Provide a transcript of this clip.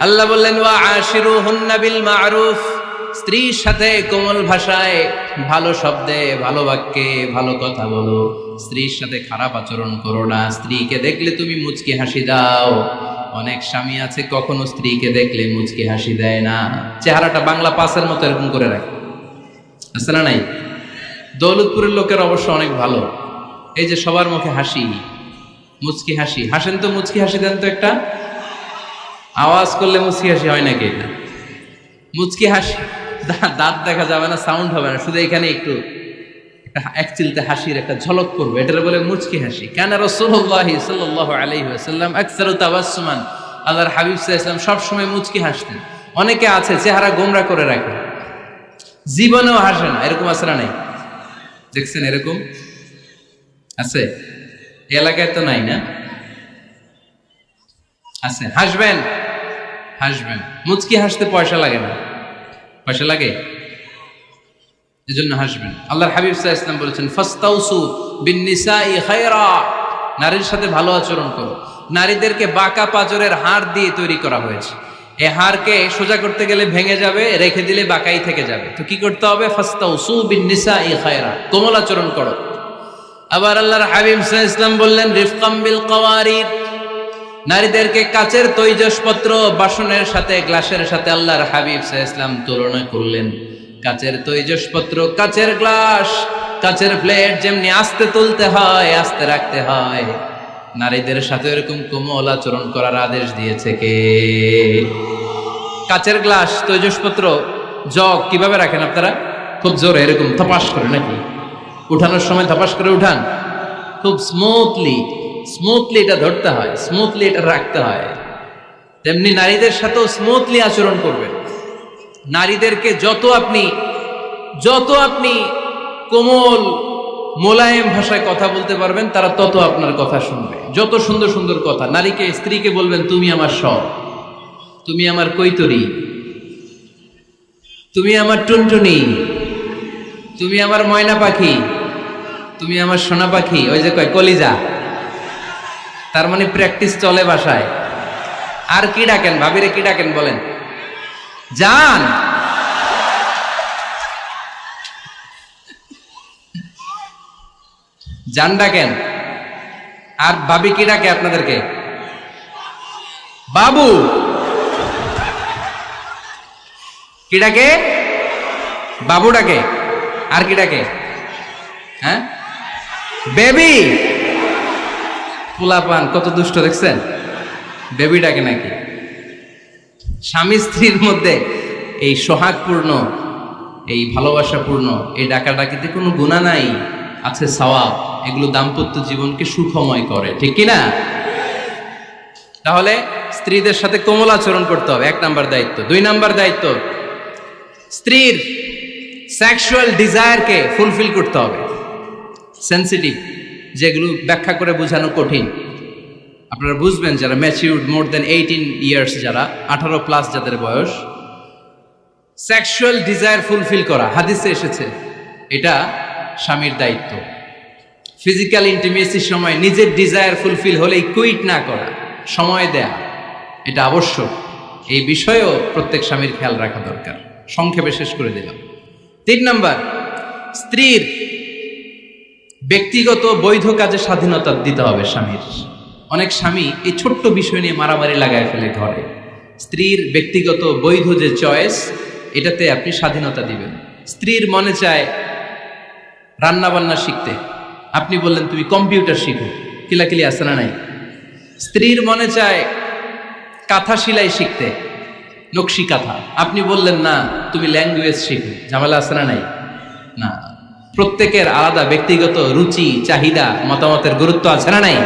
আল্লাহ বললেন, ওয়া আশিরু বিল মারুফ। স্ত্রীর সাথে কোমল ভাষায় ভালো শব্দে, ভালো বাক্যে ভালো কথা বলো। স্ত্রীর সাথে খারাপ আচরণ করো না। স্ত্রীকে দেখলে তুমি মুচকি হাসি দাও। অনেক স্বামী আছে, কখনো স্ত্রীকে দেখলে মুচকি হাসি দেয় না। চেহারাটা বাংলা পাসের মতো এরকম করে রাখে। না নাই? দৌলতপুরের লোকের অবশ্য অনেক ভালো। এই যে সবার মুখে হাসি, মুচকি হাসি। হাসেন তো মুচকি হাসি দেন তো একটা? আওয়াজ করলে মুচকি হাসি হয় নাকি? এটা মুচকি হাসি? দাঁত দেখা যাবে না সাউন্ড হবে না, শুধু এখানে একটু এক চিলতে হাসির একটা ঝলক করবে এটার বলে মুচকি হাসি। কেন রসুল্লাহ সাল্লাহ আলাইহি সাল্লাম আকসারু তাবাসসুমান, আল্লাহর হাবিব সাল্লাল্লাহু সব সময় মুচকি হাসতেন। অনেকে আছে চেহারা গোমরা করে রাখে। জীবনেও হাসে না, এরকম না নাই? দেখছেন এরকম? আছে? এলাকায় তো নাই না? আছে। হাসবেন? হাসবেন। মুচকি হাসতে পয়সা লাগে না। পয়সা লাগে? এজন্য হাসবেন। আল্লাহর হাবিব সাহা ইসলাম বলেছেন, ফাস্তাউসু বিন নিসাই খায়রা। নারীর সাথে ভালো আচরণ করো। নারীদেরকে বাঁকা পাজরের হাড় দিয়ে তৈরি করা হয়েছে। এই হাড়কে সোজা করতে গেলে ভেঙে যাবে, রেখে দিলে বাঁকাই থেকে যাবে। তো কি করতে হবে? ফাস্তাউসু বিন নিসাই খায়রা। কোমল আচরণ করো। আবার আল্লাহর হাবিব সাহা ইসলাম বললেন, রিফকাম বিল কাওয়ারির নারীদেরকে কাচের তৈজসপত্র, বাসনের সাথে, গ্লাসের সাথে আল্লাহর হাবিব ইসলাম তুলনা করলেন। কাচের তৈজসপত্র, কাচের গ্লাস, কাচের প্লেট যেমনি আস্তে তুলতে হয়, আস্তে রাখতে হয়। নারীদের সাথে এরকম কোমল আচরণ করার আদেশ দিয়েছে কে? কাচের গ্লাস, তৈজসপত্র, জগ কীভাবে রাখেন আপনারা? খুব জোরে, এরকম থপাস করে নাকি? উঠানোর সময় থপাস করে উঠান? খুব স্মুথলি স্মুথলি এটা ধরতে হয় স্মুথলি এটা রাখতে হয়। তেমনি নারীদের সাথেও স্মুথলি আচরণ করবেন। নারীদেরকে যত আপনি যত আপনি কোমল, মোলায়েম ভাষায় কথা বলতে পারবেন, তারা তত আপনার কথা শুনবে। যত সুন্দর সুন্দর কথা, নারীকে, স্ত্রীকে বলবেন, তুমি আমার সব। তুমি আমার কৈতরি। তুমি আমার টুনটুনি। তুমি আমার ময়না পাখি। তুমি আমার সোনা পাখি। ওই যে কয়, কলিজা। তার মানে প্র্যাকটিস চলে বাসায়। আর কি ডাকেন, ভাবিরে কি ডাকেন বলেন? যান! যান ডাকেন। আর ভাবি কি ডাকে আপনাদেরকে? বাবু! কি ডাকে? বাবু ডাকে। আর কি ডাকে? হ্যাঁ? বেবি! পোলাপান, কত দুষ্ট দেখছেন? বেবি ডাকে নাকি? স্বামী স্ত্রীর মধ্যে এই সোহাগপূর্ণ, এই ভালোবাসাপূর্ণ, এই ডাকাডাকিতে কোনো গুণা নাই, আছে সওয়াব, এগুলো দাম্পত্য জীবনকে সুখময় করে, ঠিক কি না তাহলে স্ত্রীদের সাথে কোমল আচরণ করতে হবে, এক নাম্বার দায়িত্ব। দুই নাম্বার দায়িত্ব, স্ত্রীর সেক্সুয়াল ডিজায়ারকে ফুলফিল করতে হবে। সেন্সিটিভ যেগুলো ব্যাখ্যা করে বোঝানো কঠিন। আপনারা বুঝবেন যারা matured more than eighteen years যারা আঠারো প্লাস যাদের বয়স সেক্সুয়াল ডিজায়ার ফুলফিল করা, হাদিসে এসেছে, এটা স্বামীর দায়িত্ব। ফিজিক্যাল ইন্টিমেসির সময় নিজের ডিজায়ার ফুলফিল হলেই কুইট না করা, সময় দেয়া, এটা আবশ্যক। এই বিষয়েও প্রত্যেক স্বামীর খেয়াল রাখা দরকার। সংক্ষেপে শেষ করে দিলাম। তিন নম্বর, স্ত্রীর ব্যক্তিগত বৈধ কাজে স্বাধীনতা দিতে হবে স্বামীর। অনেক স্বামী এই ছোট্ট বিষয় নিয়ে মারামারি লাগায় ফেলে ঘরে স্ত্রীর ব্যক্তিগত বৈধ যে চয়েস, এটাতে আপনি স্বাধীনতা দিবেন। স্ত্রীর মনে চায় রান্না বান্না শিখতে। আপনি বললেন, তুমি কম্পিউটার শিখো। কিলাকিলি আসে না নাই? স্ত্রীর মনে চায় কাঁথা সেলাই শিখতে, নকশি কাঁথা। আপনি বললেন, না, তুমি ল্যাঙ্গুয়েজ শিখো। ঝামেলা আছে না নাই? না। প্রত্যেকের আলাদা ব্যক্তিগত রুচি চাহিদা মতামতের গুরুত্ব আছে না নাই?